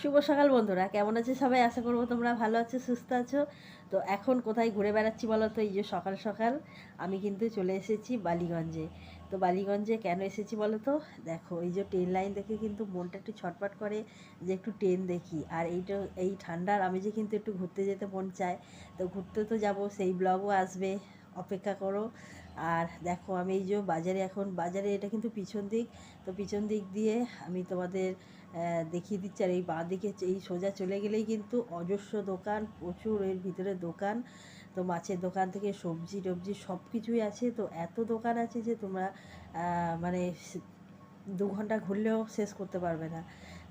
শুভ সকাল বন্ধুরা, কেমন আছে সবাই? আশা করব তোমরা ভালো আছো, সুস্থ আছো। তো এখন কোথায় ঘুরে বেড়াচ্ছি বলো তো এই যে সকাল সকাল আমি কিন্তু চলে এসেছি বালিগঞ্জে। তো বালিগঞ্জে কেন এসেছি বলো তো দেখো, এই যে ট্রেন লাইন দেখে কিন্তু মনটা একটু ছটফট করে যে একটু ট্রেন দেখি। আর এইটা, এই ঠান্ডার আমি যে কিন্তু একটু ঘুরতে যেতে মন চায়, তো ঘুরতে তো যাব, সেই ব্লগও আসবে, অপেক্ষা করো। আর দেখো আমি এই যে বাজারে এখন, বাজারে এটা কিন্তু পিছন দিক। তো পিছন দিক দিয়ে আমি তোমাদের দেখিয়ে দিচ্ছি। আর এই বাঁ দিকে এই সোজা চলে গেলেই কিন্তু অজস্র দোকান, প্রচুর এর ভিতরে দোকান। তো মাছের দোকান থেকে সবজি টবজি সব কিছুই আছে। তো এত দোকান আছে যে তোমরা মানে দু ঘণ্টা ঘুরলেও শেষ করতে পারবে না।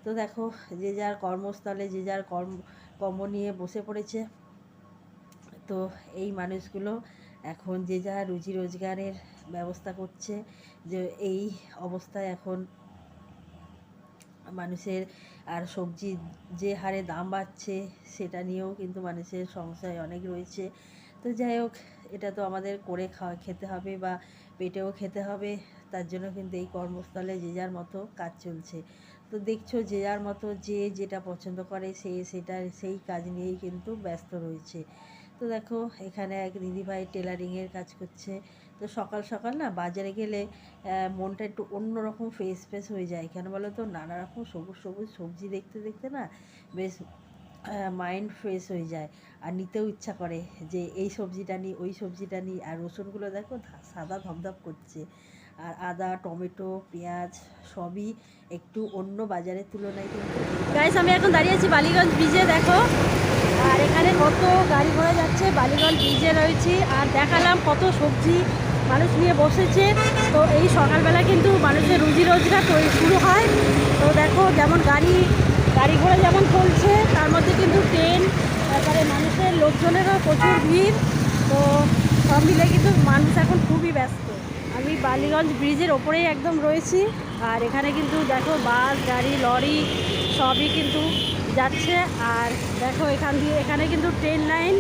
তো দেখো, যে যার কর্মস্থলে, যে যার কর্ম কর্ম নিয়ে বসে পড়েছে। তো এই মানুষগুলো এখন যে যা রুজি রোজগারের ব্যবস্থা করছে, যে এই অবস্থায় এখন মানুষের আর সবজি যে হারে দাম বাড়ছে, সেটা নিয়েও কিন্তু মানুষের সংশয় অনেক রয়েছে। তো যাই হোক, এটা তো আমাদের করে খাওয়া, খেতে হবে বা পেটেও খেতে হবে, তার জন্য কিন্তু এই কর্মস্থলে যে যার মতো কাজ চলছে। তো দেখছ যে যার মতো যে যেটা পছন্দ করে, সে সেটা সেই কাজ নিয়েই কিন্তু ব্যস্ত রয়েছে। তো দেখো, এখানে এক দিদিভাই টেলারিংয়ের কাজ করছে। তো সকাল সকাল না বাজারে গেলে মনটা একটু অন্যরকম ফ্রেশ ফ্রেশ হয়ে যায়। কেন বলো তো নানা রকম সবুজ সবুজ সবজি দেখতে দেখতে না বেশ মাইন্ড ফ্রেশ হয়ে যায়। আর নিতেও ইচ্ছা করে যে এই সবজিটা নিই ওই সবজিটা নিই আর রসুনগুলো দেখো সাদা ধপধপ করছে। আর আদা, টমেটো, পেঁয়াজ সবই একটু অন্য বাজারের তুলনায় কিন্তু গাইস আমি এখন দাঁড়িয়ে আছি বালিগঞ্জ ব্রিজে দেখো। আর এখানে কত গাড়ি ঘোড়া যাচ্ছে, বালিগঞ্জ ব্রিজে রয়েছি। আর দেখালাম কত সবজি মানুষ নিয়ে বসেছে। তো এই সকালবেলা কিন্তু মানুষের রুজি রোজগার তৈরি শুরু হয়। তো দেখো যেমন গাড়ি গাড়ি ঘোড়া যেমন চলছে, তার মধ্যে কিন্তু ট্রেন, তারপরে মানুষের লোকজনেরও প্রচুর ভিড়। তো সব মিলে কিন্তু মানুষ এখন খুবই ব্যস্ত। আমি বালিগঞ্জ ব্রিজের ওপরেই একদম রয়েছি। আর এখানে কিন্তু দেখো বাস, গাড়ি, লরি সবই কিন্তু যাচ্ছে আর দেখো এখান দিয়ে, এখানে কিন্তু ট্রেন লাইন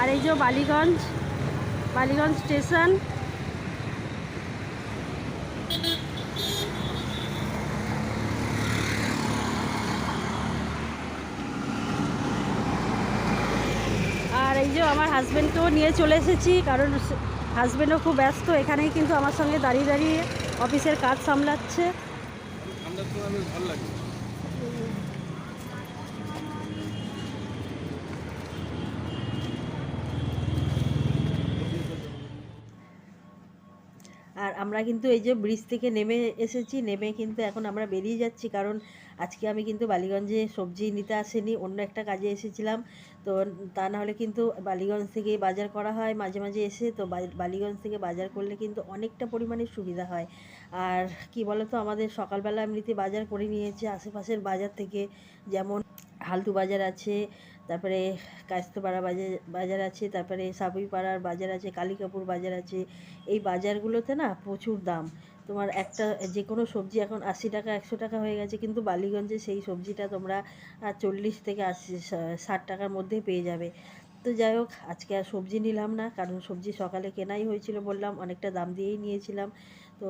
আর এই যে বালিগঞ্জ বালিগঞ্জ স্টেশন আর এই যে আমার হাজব্যান্ডকেও নিয়ে চলে এসেছি, কারণ হাজব্যান্ডও খুব ব্যস্ত, এখানেই কিন্তু আমার সঙ্গে দাঁড়িয়ে দাঁড়িয়ে অফিসের কাজ সামলাচ্ছে। ভালো লাগে। আর আমরা কিন্তু এই যে ব্রিজ থেকে নেমে এসেছি, নেমে কিন্তু এখন আমরা বেরিয়ে যাচ্ছি কারণ আজকে আমি কিন্তু বালিগঞ্জে সবজি নিতে আসিনি, অন্য একটা কাজে এসেছিলাম। তো তা নাহলে কিন্তু বালিগঞ্জ থেকে বাজার করা হয় মাঝে মাঝে এসে, তো বালিগঞ্জ থেকে বাজার করলে কিন্তু অনেকটা পরিমাণে সুবিধা হয়। আর কি বলতো, আমাদের সকালবেলা এমনিতে বাজার করে নিয়েছে, আশেপাশের বাজার থেকে যেমন হালতু বাজার আছে তারপরে কাস্তপাড়া বাজার বাজার আছে, তারপরে সাবুইপাড়ার বাজার আছে, কালিকাপুর বাজার আছে, এই বাজারগুলোতে না প্রচুর দাম। তোমার একটা যে কোনো সবজি এখন আশি টাকা, একশো টাকা হয়ে গেছে, কিন্তু বালিগঞ্জে সেই সবজিটা তোমরা চল্লিশ থেকে আশি ষাট টাকার মধ্যে পেয়ে যাবে। তো যাই হোক, আজকে আর সবজি নিলাম না, কারণ সবজি সকালে কেনাই হয়েছিল বললাম, অনেকটা দাম দিয়েই নিয়েছিলাম। তো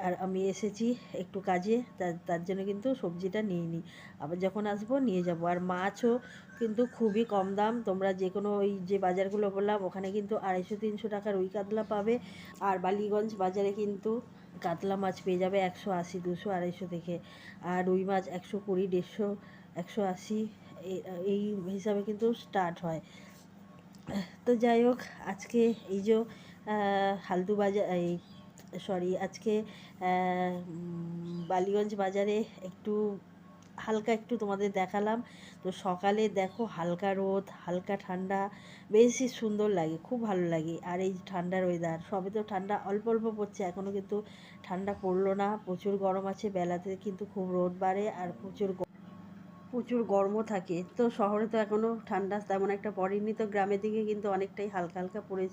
আর আমি এসেছি একটু কাজে তার তার জন্য কিন্তু সবজিটা নিয়ে নিই আবার যখন আসব নিয়ে যাব। আর মাছও কিন্তু খুবই কম দাম। তোমরা যে কোনো ওই যে বাজারগুলো বললাম, ওখানে কিন্তু আড়াইশো, তিনশো টাকার রুই কাতলা পাবে। আর বালিগঞ্জ বাজারে কিন্তু কাতলা মাছ পেয়ে যাবে একশো আশি, দুশো, আড়াইশো থেকে। আর রুই মাছ একশো কুড়ি, দেড়শো, একশো আশি। এই- হিসাবে কিন্তু স্টার্ট হয়। তো যাই হোক, আজকে এই যে হালদু বাজার এই সরি, আজকে বালিগঞ্জ বাজারে একটু, হালকা একটু তোমাদের দেখালাম। তো সকালে দেখো হালকা রোদ, হালকা ঠান্ডা, বেশি সুন্দর লাগে, খুব ভালো লাগে। আর এই ঠান্ডার ওয়েদার সবে তো ঠান্ডা, অল্প অল্প পড়ছে এখনও কিন্তু ঠান্ডা পড়ল না। প্রচুর গরম আছে, বেলাতে কিন্তু খুব রোদ বাড়ে আর প্রচুর প্রচুর গরমও থাকে। তো শহরে তো এখনও ঠান্ডা তেমন একটা পড়েনি, তো গ্রামের দিকে কিন্তু অনেকটাই হালকা হালকা পড়েছে।